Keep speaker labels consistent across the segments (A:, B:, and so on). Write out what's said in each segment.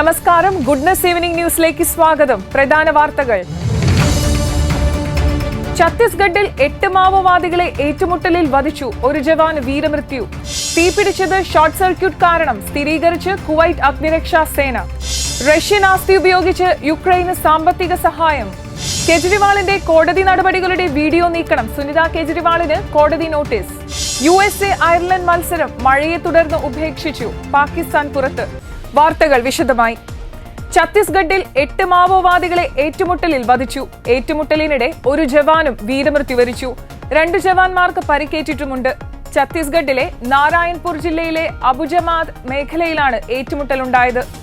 A: നമസ്കാരം. Goodness evening ന്യൂസിലേക്ക് സ്വാഗതം. പ്രധാന വാർത്തകൾ. ഛത്തീസ്ഗഡിൽ എട്ട് മാവോവാദികളെ ഏറ്റുമുട്ടലിൽ വധിച്ചു. ഒരു ജവാന് വീരമൃത്യു. തീപിടിച്ചത് ഷോർട്ട് സർക്യൂട്ട് കാരണം സ്ഥിരീകരിച്ച് കുവൈറ്റ് അഗ്നിരക്ഷാ സേന. റഷ്യൻ ആസ്തി ഉപയോഗിച്ച് യുക്രൈന് സാമ്പത്തിക സഹായം. കെജ്രിവാളിന്റെ കോടതി നടപടികളുടെ വീഡിയോ നീക്കണം. സുനിത കെജ്രിവാളിന് കോടതി notice. U S A Ireland മത്സരം മഴയെ തുടർന്ന് ഉപേക്ഷിച്ചു. പാകിസ്ഥാൻ പുറത്ത്. വാർത്തകൾ വിശദമായി. ഛത്തീസ്ഗഡിൽ എട്ട് മാവോവാദികളെ ഏറ്റുമുട്ടലിൽ വധിച്ചു. ഏറ്റുമുട്ടലിനിടെ ഒരു ജവാനും വീരമൃത്യു വരിച്ചു. രണ്ട് ജവാന്മാർക്ക് പരിക്കേറ്റിട്ടുമുണ്ട്. ഛത്തീസ്ഗഡിലെ നാരായൺപൂർ ജില്ലയിലെ അബുജമാദ് മേഖലയിലാണ് ഏറ്റുമുട്ടലുണ്ടായത്.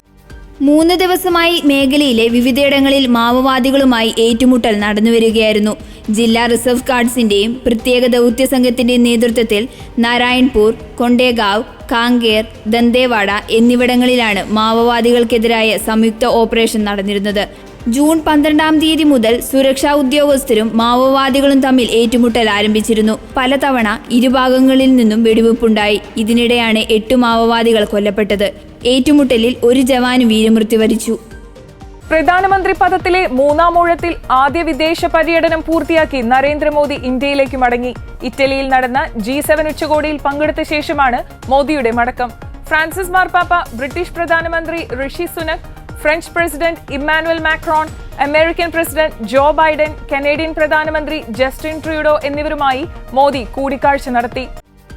B: മൂന്ന് ദിവസമായി മേഖലയിലെ വിവിധയിടങ്ങളിൽ മാവോവാദികളുമായി ഏറ്റുമുട്ടൽ നടന്നുവരികയായിരുന്നു. ജില്ലാ റിസർവ് ഗാർഡ്സിന്റെയും പ്രത്യേക ദൗത്യ സംഘത്തിന്റെയും നേതൃത്വത്തിൽ നാരായൺപൂർ കൊണ്ടേഗാവ് കാങ്കേർ ദന്തേവാഡ എന്നിവിടങ്ങളിലാണ് മാവോവാദികൾക്കെതിരായ സംയുക്ത ഓപ്പറേഷൻ നടന്നിരുന്നത്. ജൂൺ പന്ത്രണ്ടാം തീയതി മുതൽ സുരക്ഷാ ഉദ്യോഗസ്ഥരും മാവോവാദികളും തമ്മിൽ ഏറ്റുമുട്ടൽ ആരംഭിച്ചിരുന്നു. പലതവണ ഇരുഭാഗങ്ങളിൽ നിന്നും വെടിവെപ്പുണ്ടായി. ഇതിനിടെയാണ് എട്ട് മാവോവാദികൾ കൊല്ലപ്പെട്ടത്. ഏറ്റുമുട്ടലിൽ ഒരു ജവാന് വീരമൃത്യു വരിച്ചു
A: പ്രധാനമന്ത്രി പദത്തിലെ മൂന്നാം ഊഴത്തിൽ ആദ്യ വിദേശ പര്യടനം പൂർത്തിയാക്കി നരേന്ദ്രമോദി ഇന്ത്യയിലേക്ക് മടങ്ങി. ഇറ്റലിയിൽ നടന്ന ജി സെവൻ ഉച്ചകോടിയിൽ പങ്കെടുത്ത ശേഷമാണ് മോദിയുടെ മടക്കം. ഫ്രാൻസിസ് മാർപ്പാപ്പ ബ്രിട്ടീഷ് പ്രധാനമന്ത്രി Rishi Sunak French president Emmanuel Macron American president Joe Biden Canadian പ്രധാനമന്ത്രി ജസ്റ്റിൻ ട്രൂഡോ എന്നിവരുമായി മോദി കൂടിക്കാഴ്ച നടത്തി.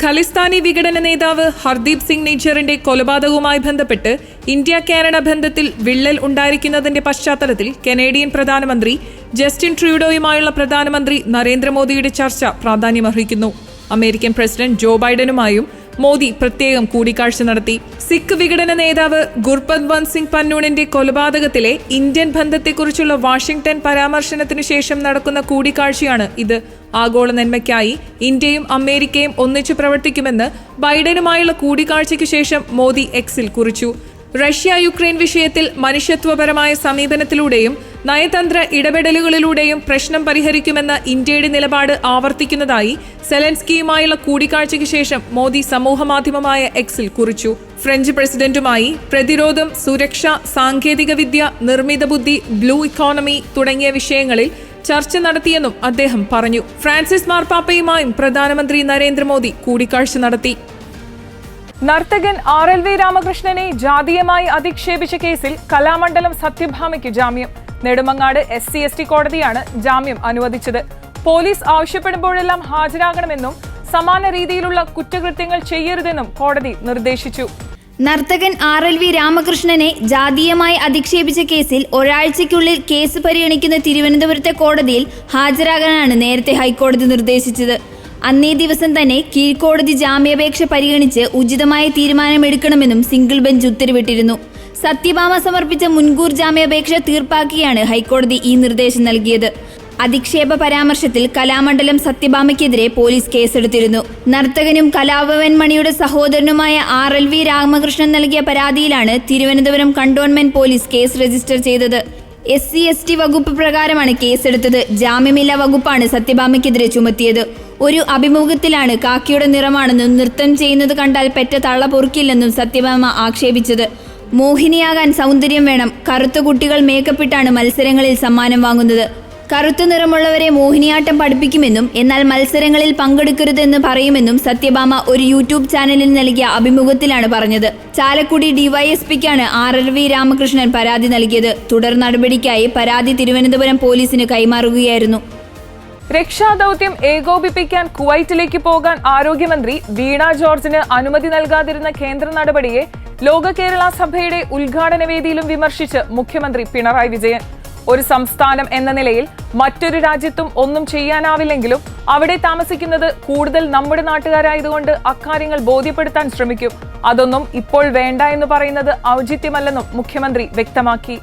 A: ഖലിസ്ഥാനി വിഘടന നേതാവ് ഹർദീപ് സിംഗ് നിജറിന്റെ കൊലപാതകവുമായി ബന്ധപ്പെട്ട് ഇന്ത്യ കാനഡ ബന്ധത്തിൽ വിള്ളൽ ഉണ്ടായിരിക്കുന്നതിന്റെ പശ്ചാത്തലത്തിൽ കനേഡിയൻ പ്രധാനമന്ത്രി ജസ്റ്റിൻ ട്രൂഡോയുമായുള്ള പ്രധാനമന്ത്രി നരേന്ദ്രമോദിയുടെ ചർച്ച പ്രാധാന്യമർഹിക്കുന്നു. അമേരിക്കൻ പ്രസിഡന്റ് ജോ ബൈഡനുമായും മോദി പ്രത്യേകം കൂടിക്കാഴ്ച നടത്തി. സിഖ് വിഘടന നേതാവ് ഗുർപത്വന്ത് സിംഗ് പന്നൂണിന്റെ കൊലപാതകത്തിലെ ഇന്ത്യൻ ബന്ധത്തെക്കുറിച്ചുള്ള വാഷിംഗ്ടൺ പരാമർശനത്തിനു ശേഷം നടക്കുന്ന കൂടിക്കാഴ്ചയാണ് ഇത്. ആഗോള നന്മയ്ക്കായി ഇന്ത്യയും അമേരിക്കയും ഒന്നിച്ചു പ്രവർത്തിക്കുമെന്ന് ബൈഡനുമായുള്ള കൂടിക്കാഴ്ചയ്ക്കു ശേഷം മോദി എക്സിൽ കുറിച്ചു. റഷ്യ യുക്രൈൻ വിഷയത്തിൽ മനുഷ്യത്വപരമായ സമീപനത്തിലൂടെയും നയതന്ത്ര ഇടപെടലുകളിലൂടെയും പ്രശ്നം പരിഹരിക്കുമെന്ന ഇന്ത്യയുടെ നിലപാട് ആവർത്തിക്കുന്നതായി സെലൻസ്കിയുമായുള്ള കൂടിക്കാഴ്ചയ്ക്ക് ശേഷം മോദി സമൂഹമാധ്യമമായ എക്സിൽ കുറിച്ചു. ഫ്രഞ്ച് പ്രസിഡന്റുമായി പ്രതിരോധം സുരക്ഷ സാങ്കേതികവിദ്യ നിർമ്മിത ബുദ്ധി ബ്ലൂ ഇക്കോണമി തുടങ്ങിയ വിഷയങ്ങളിൽ ചർച്ച നടത്തിയെന്നും അദ്ദേഹം പറഞ്ഞു. ഫ്രാൻസിസ് മാർപ്പാപ്പയുമായും പ്രധാനമന്ത്രി നരേന്ദ്രമോദി കൂടിക്കാഴ്ച നടത്തി. നർത്തകൻ ആർ എൽ വി രാമകൃഷ്ണനെ ജാതീയമായി അധിക്ഷേപിച്ച കേസിൽ കലാമണ്ഡലം സത്യഭാമയ്ക്ക് ജാമ്യം. Nedumangad S C S T കോടതിയാണ് ജാമ്യം അനുവദിച്ചത്. പോലീസ് ആവശ്യപ്പെടുമ്പോഴെല്ലാം ഹാജരാകണമെന്നും സമാന രീതിയിലുള്ള കുറ്റകൃത്യങ്ങൾ ചെയ്യരുതെന്നും കോടതി നിർദ്ദേശിച്ചു.
B: നർത്തകൻ ആർ എൽ വി രാമകൃഷ്ണനെ ജാതീയമായി അധിക്ഷേപിച്ച കേസിൽ ഒരാഴ്ചയ്ക്കുള്ളിൽ കേസ് പരിഗണിക്കുന്ന തിരുവനന്തപുരത്തെ കോടതിയിൽ ഹാജരാകാനാണ് നേരത്തെ ഹൈക്കോടതി നിർദ്ദേശിച്ചത്. അന്നേ ദിവസം തന്നെ കീഴ്ക്കോടതി ജാമ്യാപേക്ഷ പരിഗണിച്ച് ഉചിതമായ തീരുമാനമെടുക്കണമെന്നും സിംഗിൾ ബെഞ്ച് ഉത്തരവിട്ടിരുന്നു. സത്യഭാമ സമർപ്പിച്ച മുൻകൂർ ജാമ്യാപേക്ഷ തീർപ്പാക്കിയാണ് ഹൈക്കോടതി ഈ നിർദ്ദേശം നൽകിയത്. അധിക്ഷേപ പരാമർശത്തിൽ കലാമണ്ഡലം സത്യഭാമയ്ക്കെതിരെ പോലീസ് കേസെടുത്തിരുന്നു. നർത്തകനും കലാഭവൻ മണിയുടെ സഹോദരനുമായ ആർ എൽ വി രാമകൃഷ്ണൻ നൽകിയ പരാതിയിലാണ് Thiruvananthapuram cantonment police case register ചെയ്തത്. എസ് സി എസ് ടി വകുപ്പ് പ്രകാരമാണ് കേസെടുത്തത്. ജാമ്യമില്ലാ വകുപ്പാണ് സത്യഭാമയ്ക്കെതിരെ ചുമത്തിയത്. ഒരു അഭിമുഖത്തിലാണ് കാക്കിയുടെ നിറമാണെന്നും നൃത്തം ചെയ്യുന്നത് കണ്ടാൽ പെറ്റ തള്ള പൊറുക്കില്ലെന്നും സത്യഭാമ ആക്ഷേപിച്ചത്. മോഹിനിയാകാൻ സൗന്ദര്യം വേണം. കറുത്ത കുട്ടികൾ മേക്കപ്പിട്ടാണ് മത്സരങ്ങളിൽ സമ്മാനം വാങ്ങുന്നത്. കറുത്ത നിറമുള്ളവരെ മോഹിനിയാട്ടം പഠിപ്പിക്കുമെന്നും എന്നാൽ മത്സരങ്ങളിൽ പങ്കെടുക്കരുതെന്ന് പറയുമെന്നും സത്യഭാമ ഒരു യൂട്യൂബ് ചാനലിൽ നൽകിയ അഭിമുഖത്തിലാണ് പറഞ്ഞത്. ചാലക്കുടി ഡിവൈഎസ്പിക്കാണ് ആർ എൽ വി രാമകൃഷ്ണൻ പരാതി നൽകിയത്. തുടർ നടപടിക്കായി പരാതി തിരുവനന്തപുരം പോലീസിന് കൈമാറുകയായിരുന്നു.
A: രക്ഷാദൌത്യം ഏകോപിപ്പിക്കാൻ കുവൈറ്റിലേക്ക് പോകാൻ ആരോഗ്യമന്ത്രി വീണ ജോർജിന് അനുമതി നൽകാതിരുന്ന കേന്ദ്ര നടപടിയെ ലോക കേരള സഭയുടെ ഉദ്ഘാടന വേദിയിലും വിമർശിച്ച് മുഖ്യമന്ത്രി പിണറായി വിജയൻ. ഒരു സംസ്ഥാനം എന്ന നിലയിൽ മറ്റൊരു രാജ്യത്തും ഒന്നും ചെയ്യാനാവില്ലെങ്കിലും അവിടെ താമസിക്കുന്നത് കൂടുതൽ നമ്മുടെ നാട്ടുകാരായതുകൊണ്ട് അക്കാര്യങ്ങൾ ബോധ്യപ്പെടുത്താൻ ശ്രമിക്കും. അതൊന്നും ഇപ്പോൾ വേണ്ട എന്ന് പറയുന്നത് ഔചിത്യമല്ലെന്നും മുഖ്യമന്ത്രി വ്യക്തമാക്കി.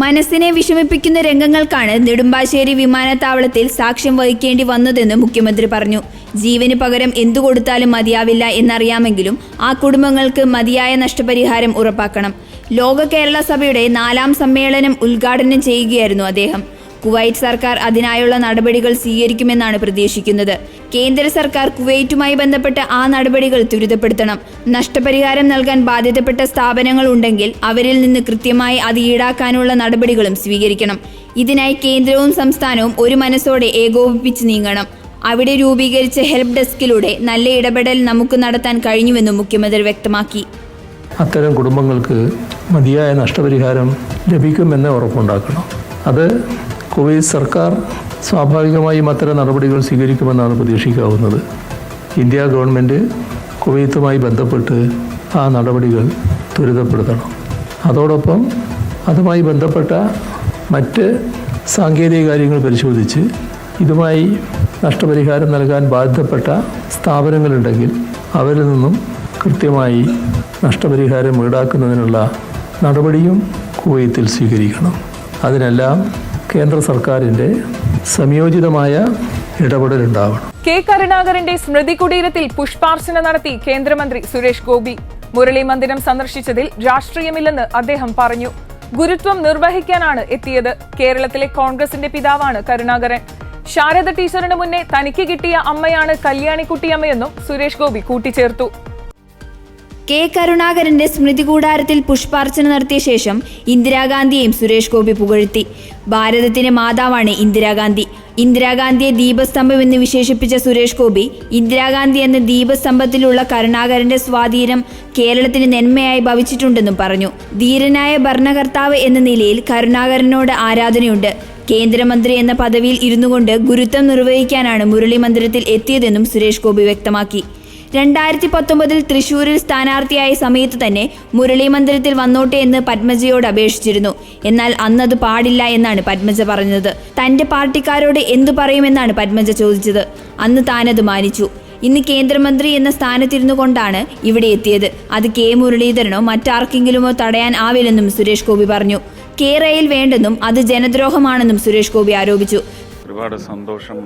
B: മനസ്സിനെ വിഷമിപ്പിക്കുന്ന രംഗങ്ങൾക്കാണ് നെടുമ്പാശ്ശേരി വിമാനത്താവളത്തിൽ സാക്ഷ്യം വഹിക്കേണ്ടി വന്നതെന്ന് മുഖ്യമന്ത്രി പറഞ്ഞു. ജീവന് പകരം എന്തു കൊടുത്താലും മതിയാവില്ല എന്നറിയാമെങ്കിലും ആ കുടുംബങ്ങൾക്ക് മതിയായ നഷ്ടപരിഹാരം ഉറപ്പാക്കണം. ലോക കേരള സഭയുടെ നാലാം സമ്മേളനം ഉദ്ഘാടനം ചെയ്യുകയായിരുന്നു അദ്ദേഹം. കുവൈറ്റ് സർക്കാർ അതിനായുള്ള നടപടികൾ സ്വീകരിക്കുമെന്നാണ് പ്രതീക്ഷിക്കുന്നത്. കേന്ദ്ര സർക്കാർ കുവൈറ്റുമായി ബന്ധപ്പെട്ട് ആ നടപടികൾ ത്വരിതപ്പെടുത്തണം. നഷ്ടപരിഹാരം നൽകാൻ ബാധ്യതപ്പെട്ട സ്ഥാപനങ്ങൾ ഉണ്ടെങ്കിൽ അവരിൽ നിന്ന് കൃത്യമായി അത് ഈടാക്കാനുള്ള നടപടികളും സ്വീകരിക്കണം. ഇതിനായി കേന്ദ്രവും സംസ്ഥാനവും ഒരു മനസ്സോടെ ഏകോപിപ്പിച്ച് നീങ്ങണം. അവിടെ രൂപീകരിച്ച ഹെൽപ്പ് ഡെസ്കിലൂടെ നല്ല ഇടപെടൽ നമുക്ക് നടത്താൻ കഴിഞ്ഞുവെന്നും മുഖ്യമന്ത്രി വ്യക്തമാക്കി.
C: അത്തരം കുടുംബങ്ങൾക്ക് മതിയായ നഷ്ടപരിഹാരം ലഭിക്കുമെന്ന് ഉറപ്പുണ്ടാക്കണം. അത് കുവൈറ്റ് സർക്കാർ സ്വാഭാവികമായും അത്തരം നടപടികൾ സ്വീകരിക്കുമെന്നാണ് പ്രതീക്ഷിക്കാവുന്നത്. ഇന്ത്യ ഗവൺമെന്റ് കുവൈത്തുമായി ബന്ധപ്പെട്ട് ആ നടപടികൾ ത്വരിതപ്പെടുത്തണം. അതോടൊപ്പം അതുമായി ബന്ധപ്പെട്ട മറ്റ് സാങ്കേതിക കാര്യങ്ങൾ പരിശോധിച്ച് ഇതുമായി നഷ്ടപരിഹാരം നൽകാൻ ബാധ്യപ്പെട്ട സ്ഥാപനങ്ങളുണ്ടെങ്കിൽ അവരിൽ നിന്നും കൃത്യമായി നഷ്ടപരിഹാരം ഈടാക്കുന്നതിനുള്ള നടപടിയും കുവൈത്തിൽ സ്വീകരിക്കണം. അതിനെല്ലാം കേന്ദ്ര സർക്കാരിന്റെ സംയോജിതമായ ഇടപെടലുണ്ടാവണം.
A: കെ. കരുണാകരന്റെ സ്മൃതി കുടീരത്തിൽ പുഷ്പാർച്ചന നടത്തി കേന്ദ്രമന്ത്രി സുരേഷ് ഗോപി. മുരളി മന്ദിരം സന്ദർശിച്ചതിൽ രാഷ്ട്രീയമില്ലെന്ന് അദ്ദേഹം പറഞ്ഞു. ഗുരുത്വം നിർവഹിക്കാനാണ് എത്തിയത്. കേരളത്തിലെ കോൺഗ്രസിന്റെ പിതാവാണ് കരുണാകരൻ. ശാരദ ടീച്ചറിന് മുന്നേ തനിക്ക് കിട്ടിയ അമ്മയാണ് കല്യാണിക്കുട്ടിയമ്മയെന്നും സുരേഷ് ഗോപി കൂട്ടിച്ചേർത്തു.
B: കെ കരുണാകരന്റെ സ്മൃതി കൂടാരത്തിൽ പുഷ്പാർച്ചന നടത്തിയ ശേഷം ഇന്ദിരാഗാന്ധിയെയും സുരേഷ് ഗോപി പുകഴ്ത്തി. ഭാരതത്തിന്റെ മാതാവാണ് ഇന്ദിരാഗാന്ധി. ഇന്ദിരാഗാന്ധിയെ ദീപസ്തംഭം എന്ന് വിശേഷിപ്പിച്ച സുരേഷ് ഗോപി ഇന്ദിരാഗാന്ധി എന്ന ദീപസ്തംഭത്തിലുള്ള കരുണാകരന്റെ സ്വാധീനം കേരളത്തിന് നന്മയായി ഭവിച്ചിട്ടുണ്ടെന്നും പറഞ്ഞു. ധീരനായ ഭരണകർത്താവ് എന്ന നിലയിൽ കരുണാകരനോട് ആരാധനയുണ്ട്. കേന്ദ്രമന്ത്രി എന്ന പദവിയിൽ ഇരുന്നുകൊണ്ട് ഗുരുത്വം നിർവഹിക്കാനാണ് മുരളി മന്ദിരത്തിൽ എത്തിയതെന്നും സുരേഷ് ഗോപി വ്യക്തമാക്കി. രണ്ടായിരത്തി പത്തൊമ്പതിൽ തൃശൂരിൽ സ്ഥാനാർത്ഥിയായ സമയത്ത് തന്നെ മുരളി മന്ദിരത്തിൽ വന്നോട്ടെ എന്ന് പത്മജയോട് അപേക്ഷിച്ചിരുന്നു. എന്നാൽ അന്നത് പാടില്ല എന്നാണ് പത്മജ പറഞ്ഞത്. തന്റെ പാർട്ടിക്കാരോട് എന്തു പറയുമെന്നാണ് പത്മജ ചോദിച്ചത്. അന്ന് താനത് മാനിച്ചു. ഇന്ന് കേന്ദ്രമന്ത്രി എന്ന സ്ഥാനത്തിരുന്നു കൊണ്ടാണ് ഇവിടെ എത്തിയത്. അത് കെ മുരളീധരനോ മറ്റാർക്കെങ്കിലുമോ തടയാൻ ആവില്ലെന്നും സുരേഷ് ഗോപി പറഞ്ഞു. കേരയിൽ വേണ്ടെന്നും അത് ജനദ്രോഹമാണെന്നും സുരേഷ് ഗോപി ആരോപിച്ചു.
D: ഒരുപാട് സന്തോഷം.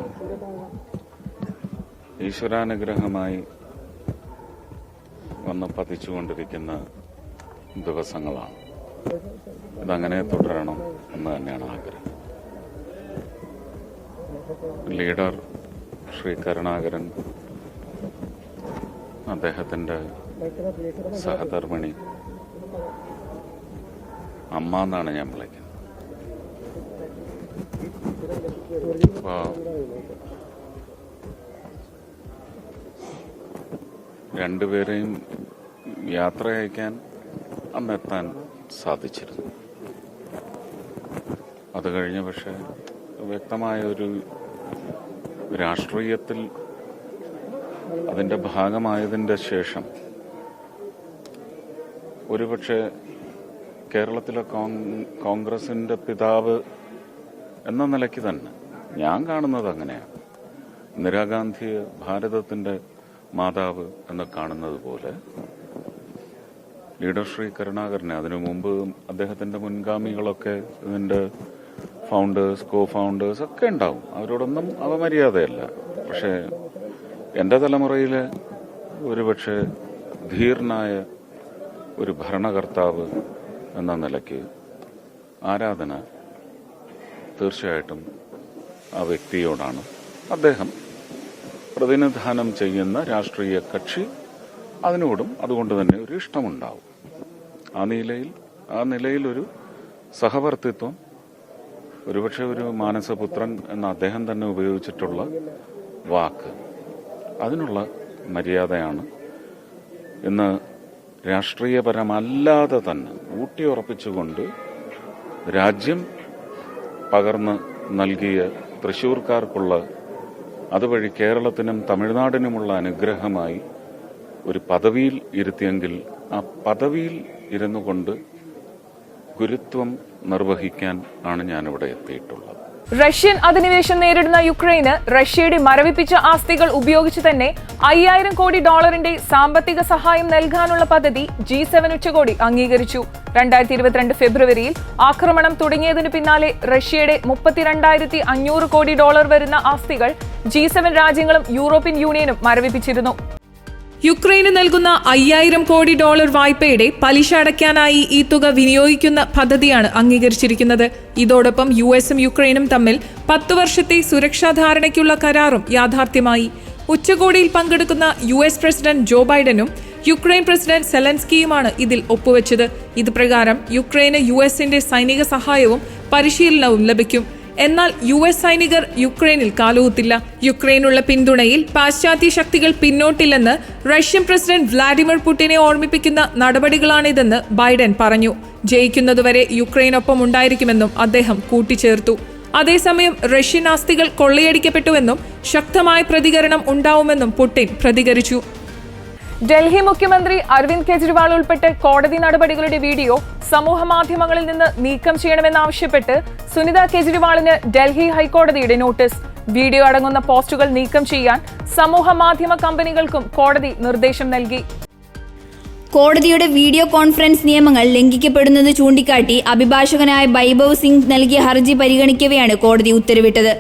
D: ഈശ്വരാനുഗ്രഹമായി വന്ന് പതിച്ചുകൊണ്ടിരിക്കുന്ന ദിവസങ്ങളാണ്. ഇതങ്ങനെ തുടരണം എന്ന് തന്നെയാണ് ആഗ്രഹം. ലീഡർ ശ്രീ കരുണാകരൻ അദ്ദേഹത്തിന്റെ സഹധർമ്മിണി അമ്മ എന്നാണ് ഞാൻ വിളിക്കുന്നത്. അപ്പോൾ രണ്ടുപേരെയും യാത്ര അയക്കാൻ അന്നെത്താൻ സാധിച്ചിരുന്നു. അത് കഴിഞ്ഞ് പക്ഷെ വ്യക്തമായ ഒരു രാഷ്ട്രീയത്തിൽ അതിന്റെ ഭാഗമായതിന്റെ ശേഷം ഒരുപക്ഷെ കേരളത്തിലെ കോൺഗ്രസിന്റെ പിതാവ് എന്ന നിലയ്ക്ക് തന്നെ ഞാൻ കാണുന്നത് അങ്ങനെയാണ്. ഇന്ദിരാഗാന്ധിയെ ഭാരതത്തിന്റെ മാതാവ് എന്ന് കാണുന്നത് പോലെ ലീഡർ ശ്രീ കരുണാകരനെ അതിനു മുമ്പ് അദ്ദേഹത്തിന്റെ മുൻഗാമികളൊക്കെ ഇതിന്റെ ഫൗണ്ടേഴ്സ് കോ ഫൗണ്ടേഴ്സ് ഒക്കെ ഉണ്ടാവും. അവരോടൊന്നും അവമര്യാദയല്ല. പക്ഷേ എന്റെ തലമുറയിലെ ഒരുപക്ഷെ ധീർണായ ഒരു ഭരണകർത്താവ് എന്ന നിലയ്ക്ക് ആരാധന തീർച്ചയായിട്ടും ആ വ്യക്തിയോടാണ്. അദ്ദേഹം പ്രതിനിധാനം ചെയ്യുന്ന രാഷ്ട്രീയ കക്ഷി അതിനോടും അതുകൊണ്ട് തന്നെ ഒരു ഇഷ്ടമുണ്ടാവും. ആ നിലയിൽ ആ നിലയിൽ ഒരു സഹവർത്തിത്വം ഒരുപക്ഷെ ഒരു മാനസപുത്രൻ എന്ന അദ്ദേഹം തന്നെ ഉപയോഗിച്ചിട്ടുള്ള വാക്ക്. അതിനുള്ള മര്യാദയാണ് ഇന്ന് രാഷ്ട്രീയപരമല്ലാതെ തന്നെ ഊട്ടിയുറപ്പിച്ചുകൊണ്ട് രാജ്യം പകർന്ന് നൽകിയ തൃശൂർക്കാർക്കുള്ള അതുവഴി കേരളത്തിനും തമിഴ്നാടിനുമുള്ള അനുഗ്രഹമായി ഒരു പദവിയിൽ ഇരുത്തിയെങ്കിൽ ആ പദവിയിൽ ഇരുന്നു കൊണ്ട് ഗുരുത്വം നിർവഹിക്കാൻ ആണ് ഞാനിവിടെ എത്തിയിട്ടുള്ളത്.
A: റഷ്യൻ അധിനിവേശം നേരിടുന്ന യുക്രൈന് റഷ്യയുടെ മരവിപ്പിച്ച ആസ്തികൾ ഉപയോഗിച്ച് തന്നെ അയ്യായിരം കോടി ഡോളറിന്റെ സാമ്പത്തിക സഹായം നൽകാനുള്ള പദ്ധതി ജി സെവൻ ഉച്ചകോടി അംഗീകരിച്ചു. രണ്ടായിരത്തി ഇരുപത്തിരണ്ട് ഫെബ്രുവരിയിൽ ആക്രമണം തുടങ്ങിയതിനു പിന്നാലെ റഷ്യയുടെ മുപ്പത്തിരണ്ടായിരത്തി അഞ്ഞൂറ് കോടി ഡോളർ വരുന്ന ആസ്തികൾ ജി സെവൻ രാജ്യങ്ങളും യൂറോപ്യൻ യൂണിയനും മരവിപ്പിച്ചിരുന്നു. യുക്രൈന് നൽകുന്ന അയ്യായിരം കോടി ഡോളർ വായ്പയുടെ പലിശ അടയ്ക്കാനായി ഈ തുക വിനിയോഗിക്കുന്ന പദ്ധതിയാണ് അംഗീകരിച്ചിരിക്കുന്നത്. ഇതോടൊപ്പം യു എസും യുക്രൈനും തമ്മിൽ പത്തു വർഷത്തെ സുരക്ഷാ ധാരണയ്ക്കുള്ള കരാറും യാഥാർത്ഥ്യമായി. ഉച്ചകോടിയിൽ പങ്കെടുക്കുന്ന യു എസ് പ്രസിഡന്റ് ജോ ബൈഡനും യുക്രൈൻ പ്രസിഡന്റ് സെലൻസ്കിയുമാണ് ഇതിൽ ഒപ്പുവെച്ചത്. ഇത് പ്രകാരം യുക്രൈന് യു എസിന്റെ സൈനിക സഹായവും പരിശീലനവും ലഭിക്കും. എന്നാൽ യു എസ് സൈനികർ യുക്രൈനിൽ കാലുകുത്തില്ല. യുക്രൈനുള്ള പിന്തുണയിൽ പാശ്ചാത്യ ശക്തികൾ പിന്നോട്ടില്ലെന്ന് റഷ്യൻ പ്രസിഡന്റ് വ്ളാഡിമിർ പുടിനെ ഓർമ്മിപ്പിക്കുന്ന നടപടികളാണിതെന്ന് ബൈഡൻ പറഞ്ഞു. ജയിക്കുന്നതുവരെ യുക്രൈനൊപ്പം ഉണ്ടായിരിക്കുമെന്നും അദ്ദേഹം കൂട്ടിച്ചേർത്തു. അതേസമയം റഷ്യൻ ആസ്തികൾ കൊള്ളയടിക്കപ്പെട്ടുവെന്നും ശക്തമായ പ്രതികരണം ഉണ്ടാവുമെന്നും പുടിൻ പ്രതികരിച്ചു. ഡൽഹി മുഖ്യമന്ത്രി അരവിന്ദ് കെജ്രിവാൾ ഉൾപ്പെട്ട് കോടതി നടപടികളുടെ വീഡിയോ സമൂഹ മാധ്യമങ്ങളിൽ നിന്ന് നീക്കം ചെയ്യണമെന്നാവശ്യപ്പെട്ട് സുനിത കെജ്രിവാളിന് ഡൽഹി ഹൈക്കോടതിയുടെ നോട്ടീസ്. വീഡിയോ അടങ്ങുന്ന പോസ്റ്റുകൾ നീക്കം ചെയ്യാൻ സമൂഹ മാധ്യമ കമ്പനികൾക്കും കോടതി നിർദ്ദേശം നൽകി.
B: കോടതിയുടെ വീഡിയോ കോൺഫറൻസ് നിയമങ്ങൾ ലംഘിക്കപ്പെടുന്നത് ചൂണ്ടിക്കാട്ടി അഭിഭാഷകനായ ബൈഭവ് സിംഗ് നൽകിയ ഹർജി പരിഗണിക്കവെയാണ് കോടതി ഉത്തരവിട്ടത്.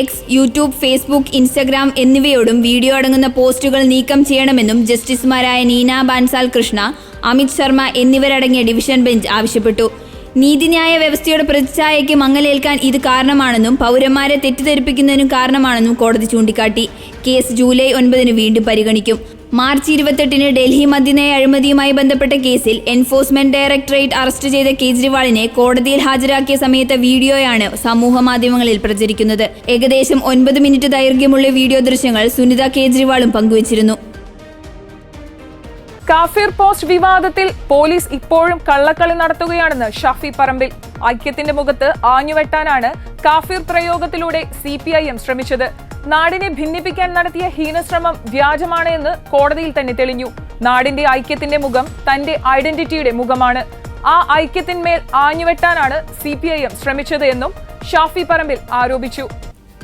B: എക്സ് യൂട്യൂബ് ഫേസ്ബുക്ക് ഇൻസ്റ്റഗ്രാം എന്നിവയോടും വീഡിയോ അടങ്ങുന്ന പോസ്റ്റുകൾ നീക്കം ചെയ്യണമെന്നും ജസ്റ്റിസുമാരായ നീന ബാൻസാൽ കൃഷ്ണ അമിത് ശർമ്മ എന്നിവരടങ്ങിയ ഡിവിഷൻ ബെഞ്ച് ആവശ്യപ്പെട്ടു. നീതിന്യായ വ്യവസ്ഥയുടെ പ്രതിച്ഛായയ്ക്ക് മങ്ങലേൽക്കാൻ ഇത് കാരണമാണെന്നും പൗരന്മാരെ തെറ്റിദ്ധരിപ്പിക്കുന്നതിനും കാരണമാണെന്നും കോടതി ചൂണ്ടിക്കാട്ടി. കേസ് ജൂലൈ ഒൻപതിന് വീണ്ടും പരിഗണിക്കും. മാർച്ച് ഇരുപത്തെട്ടിന് ഡൽഹി മദ്യനയ അഴിമതിയുമായി ബന്ധപ്പെട്ട കേസിൽ എൻഫോഴ്സ്മെന്റ് ഡയറക്ടറേറ്റ് അറസ്റ്റ് ചെയ്ത കേജ്രിവാളിനെ കോടതിയിൽ ഹാജരാക്കിയ സമയത്തെ വീഡിയോയാണ് സമൂഹ മാധ്യമങ്ങളിൽ പ്രചരിക്കുന്നത്. ഏകദേശം ഒൻപത് മിനിറ്റ് ദൈർഘ്യമുള്ള വീഡിയോ ദൃശ്യങ്ങൾ സുനിത കേജ്രിവാളും പങ്കുവച്ചിരുന്നു.
A: കാഫിർ പോസ്റ്റ് വിവാദത്തിൽ പോലീസ് ഇപ്പോഴും കള്ളക്കളി നടത്തുകയാണെന്ന് ഷാഫി പറമ്പിൽ. ഐക്യത്തിന്റെ മുഖത്ത് ആഞ്ഞുവെട്ടാനാണ് കാഫിർ പ്രയോഗത്തിലൂടെ സി പി ഐ എം ശ്രമിച്ചത്. നാടിനെ ഭിന്നിപ്പിക്കാൻ നടത്തിയ ഹീനശ്രമം വ്യാജമാണ് എന്ന് കോടതിയിൽ തന്നെ തെളിഞ്ഞു. നാടിന്റെ ഐക്യത്തിന്റെ മുഖം തന്റെ ഐഡന്റിറ്റിയുടെ മുഖമാണ്. ആ ഐക്യത്തിന്മേൽ ആഞ്ഞുവെട്ടാനാണ് സി പി ഐ എം ശ്രമിച്ചത് എന്നും ഷാഫി പറമ്പിൽ ആരോപിച്ചു.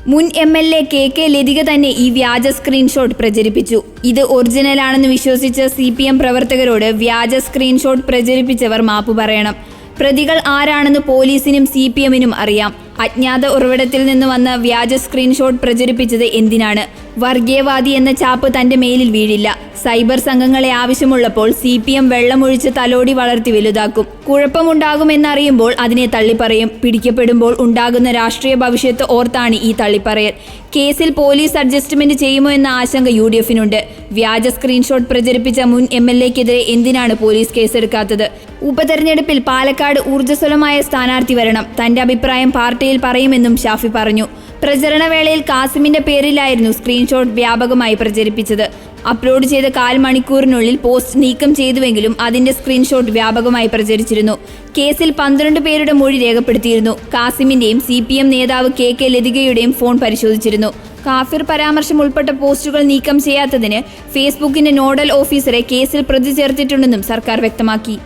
B: മുൻ M L A K K Lathika തന്നെ ഈ വ്യാജ സ്ക്രീൻഷോട്ട് പ്രചരിപ്പിച്ചു. ഇത് ഒറിജിനലാണെന്ന് വിശ്വസിച്ച സി പി എം പ്രവർത്തകരോട് വ്യാജ സ്ക്രീൻഷോട്ട് പ്രചരിപ്പിച്ചവർ മാപ്പ് പറയണം. പ്രതികൾ ആരാണെന്ന് പോലീസിനും സി പി എമ്മിനും അറിയാം. അജ്ഞാത ഉറവിടത്തിൽ നിന്ന് വന്ന വ്യാജ സ്ക്രീൻഷോട്ട് പ്രചരിപ്പിച്ചത് എന്തിനാണ്? വർഗീയവാദി എന്ന ചാപ്പ് തന്റെ മേലിൽ വീഴില്ല. സൈബർ സംഘങ്ങളെ ആവശ്യമുള്ളപ്പോൾ സി പി എം വെള്ളമൊഴിച്ച് തലോടി വളർത്തി വലുതാക്കും. കുഴപ്പമുണ്ടാകുമെന്നറിയുമ്പോൾ അതിനെ തള്ളിപ്പറയും. പിടിക്കപ്പെടുമ്പോൾ ഉണ്ടാകുന്ന രാഷ്ട്രീയ ഭവിഷ്യത്ത് ഓർത്താണ് ഈ തള്ളിപ്പറയൽ. കേസിൽ പോലീസ് അഡ്ജസ്റ്റ്മെന്റ് ചെയ്യുമോ എന്ന ആശങ്ക യു ഡി എഫിനുണ്ട്. വ്യാജ സ്ക്രീൻഷോട്ട് പ്രചരിപ്പിച്ച മുൻ എം എൽ എക്കെതിരെ എന്തിനാണ് പോലീസ് കേസെടുക്കാത്തത്? ഉപതെരഞ്ഞെടുപ്പിൽ പാലക്കാട് ഊർജസ്വലമായ സ്ഥാനാർത്ഥി വരണം. തന്റെ അഭിപ്രായം പാർട്ടിയിൽ പറയുമെന്നും ഷാഫി പറഞ്ഞു. പ്രചരണവേളയിൽ കാസിമിന്റെ പേരിലായിരുന്നു സ്ക്രീൻഷോട്ട് വ്യാപകമായി പ്രചരിപ്പിച്ചത്. അപ്ലോഡ് ചെയ്ത കാൽ മണിക്കൂറിനുള്ളിൽ പോസ്റ്റ് നീക്കം ചെയ്തുവെങ്കിലും അതിന്റെ സ്ക്രീൻഷോട്ട് വ്യാപകമായി പ്രചരിച്ചിരുന്നു. കേസിൽ പന്ത്രണ്ട് പേരുടെ മൊഴി രേഖപ്പെടുത്തിയിരുന്നു. കാസിമിന്റെയും സി പി എം നേതാവ് കെ കെ ലതികയുടെയും ഫോൺ പരിശോധിച്ചിരുന്നു. കാഫിർ പരാമർശം ഉൾപ്പെട്ട പോസ്റ്റുകൾ നീക്കം ചെയ്യാത്തതിന് ഫേസ്ബുക്കിന്റെ നോഡൽ ഓഫീസറെ കേസിൽ പ്രതി ചേർത്തിട്ടുണ്ടെന്നും സർക്കാർ വ്യക്തമാക്കി.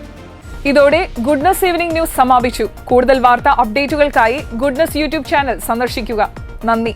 A: ഇതോടെ ഗുഡ്നസ് ഈവനിംഗ് ന്യൂസ് സമാപിച്ചു. കൂടുതൽ വാർത്താ അപ്ഡേറ്റുകൾക്കായി ഗുഡ്നസ് യൂട്യൂബ് ചാനൽ സന്ദർശിക്കുക. നന്ദി.